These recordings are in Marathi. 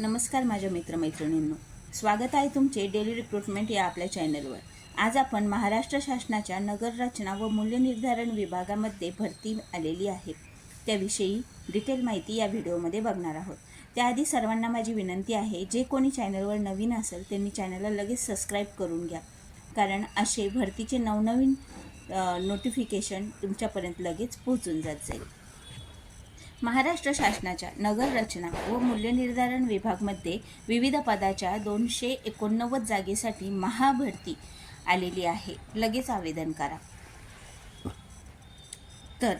नमस्कार माझ्या मित्रमैत्रिणींनो. स्वागत आहे तुमचे डेली रिक्रुटमेंट या आपल्या चॅनलवर आज आपण महाराष्ट्र शासनाच्या नगर रचना व मूल्यनिर्धारण विभागामध्ये भरती आलेली आहे. त्याविषयी डिटेल माहिती या व्हिडिओमध्ये बघणार आहोत. त्याआधी सर्वांना माझी विनंती आहे जे कोणी चॅनलवर नवीन असेल त्यांनी चॅनलला लगेच सबस्क्राईब करून घ्या. कारण असे भरतीचे नवनवीन नोटिफिकेशन तुमच्यापर्यंत लगेच पोहोचून जात जाईल. महाराष्ट्र शासनाच्या नगर रचना व मूल्यनिर्धारण विभागमध्ये विविध पदाच्या दोनशे एकोणनव्वद जागेसाठी महाभरती आलेली आहे. लगेच आवेदन करा. तर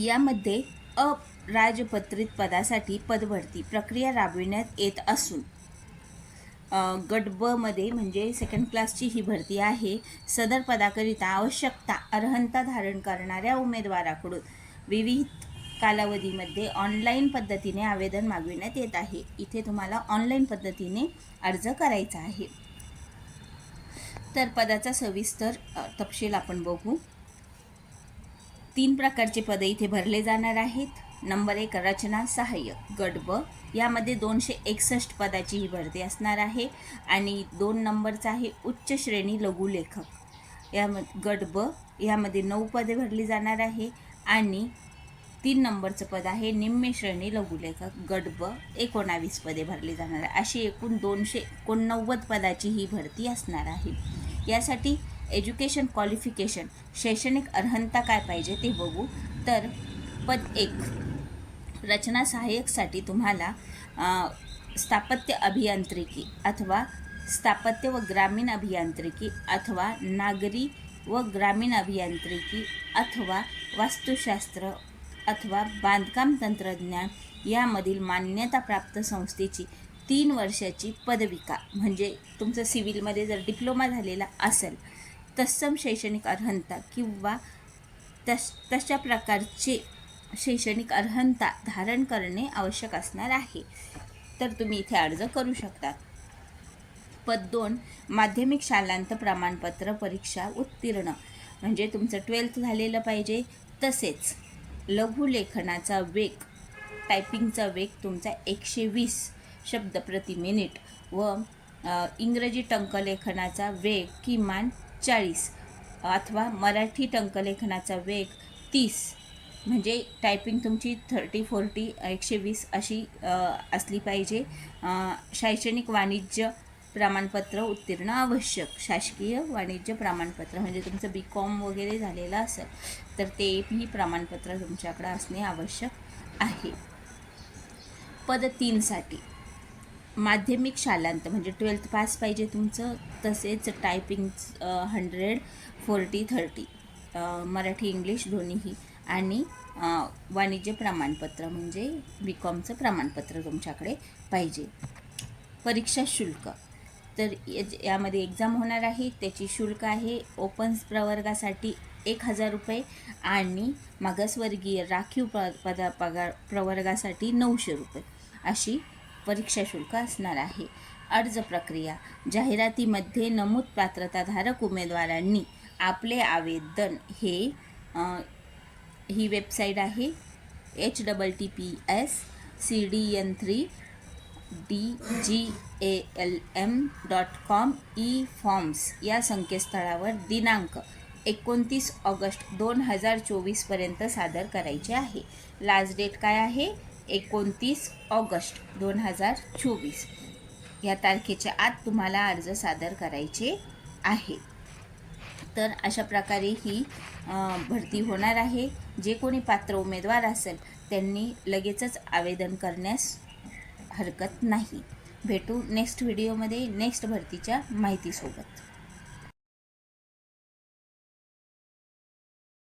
यामध्ये अराजपत्रित पदासाठी पदभरती प्रक्रिया राबविण्यात येत असून अ, गट ब मध्ये म्हणजे सेकंड क्लासची ही भरती आहे. सदर पदाकरिता आवश्यकता अर्हता धारण करणाऱ्या उमेदवाराकडून विविध कालावधीमध्ये ऑनलाईन पद्धतीने आवेदन मागविण्यात येत आहे. इथे तुम्हाला ऑनलाईन पद्धतीने अर्ज करायचा आहे. तर पदाचा सविस्तर तपशील आपण बघू. तीन प्रकारचे पदे इथे भरले जाणार आहेत. नंबर एक रचना सहाय्यक गट ब यामध्ये दोनशे एकसष्ट पदाची ही भरती असणार आहे. आणि दोन नंबरचा आहे उच्च श्रेणी लघुलेखक. या गट ब यामध्ये नऊ पदे भरली जाणार आहे. आणि तीन नंबरचं पद आहे. निम्मे श्रेणी लघुलेखक गट ब एकोणावीस पदे भरली जाणार आहे अशी एकूण दोनशे एकोणनव्वद पदाची ही भरती असणार आहे. यासाठी एज्युकेशन क्वालिफिकेशन शैक्षणिक अर्हता काय पाहिजे ते बघू. तर पद एक रचना सहाय्यकसाठी तुम्हाला स्थापत्य अभियांत्रिकी अथवा स्थापत्य व ग्रामीण अभियांत्रिकी अथवा नागरी व ग्रामीण अभियांत्रिकी अथवा वास्तुशास्त्र अथवा बांधकाम तंत्रज्ञान यामधील मान्यताप्राप्त संस्थेची तीन वर्षाची पदविका म्हणजे तुमचं सिव्हिलमध्ये जर डिप्लोमा झालेला असेल तत्सम शैक्षणिक अर्हता किंवा तश तशा प्रकारचे शैक्षणिक अर्हता धारण करणे आवश्यक असणार आहे. तर तुम्ही इथे अर्ज करू शकता. पद दोन माध्यमिक शालांत प्रमाणपत्र परीक्षा उत्तीर्ण म्हणजे तुमचं ट्वेल्थ झालेलं पाहिजे तसेच लघुलेखनाचा वेग टायपिंगचा वेग तुमचा एकशे वीस शब्द प्रति मिनिट व इंग्रजी टंकलेखनाचा वेग किमान चाळीस अथवा मराठी टंकलेखनाचा वेग तीस. म्हणजे टायपिंग तुमची थर्टी फोर्टी एकशे वीस अशी असली पाहिजे. शैक्षणिक वाणिज्य प्रमाणपत्र उत्तीर्ण आवश्यक. शासकीय वाणिज्य प्रमाणपत्र म्हणजे तुमचं बी कॉम वगैरे झालेलं असेल तर तेही प्रमाणपत्र तुमच्याकडं असणे आवश्यक आहे. पद तीनसाठी माध्यमिक शालांत म्हणजे ट्वेल्थ पास पाहिजे तुमचं तसेच typing hundred forty thirty Marathi English दोन्हीही. आणि वाणिज्य प्रमाणपत्र म्हणजे बी कॉमचं प्रमाणपत्र तुमच्याकडे पाहिजे. परीक्षा शुल्क तर यामध्ये एक्झाम होणार आहे. त्याची शुल्क आहे ओपन प्रवर्गासाठी एक हजार रुपये आणि मागासवर्गीय राखीव प पदा पगार प्रवर्गासाठी नऊशे रुपये अशी परीक्षा शुल्क असणार आहे. अर्ज प्रक्रिया. जाहिरातीमध्ये नमूद पात्रताधारक उमेदवारांनी आपले आवेदन हे आ, ही वेबसाईट आहे. H double T P S C D N three D G A L M dot com E forms या संकेतस्थळावर दिनांक एकोणतीस ऑगस्ट दोन हजार चोवीसपर्यंत सादर करायचे आहे. लास्ट डेट काय आहे? एकोणतीस ऑगस्ट दोन हजार चोवीस. या तारखेच्या आत तुम्हाला अर्ज सादर करायचे आहे. तर अशा प्रकारे ही भरती होणार आहे. जे कोणी पात्र उमेदवार असेल त्यांनी लगेचच आवेदन करण्यास हरकत नाही. भेटू नेक्स्ट व्हिडिओमध्ये नेक्स्ट भरतीच्या माहितीसोबत.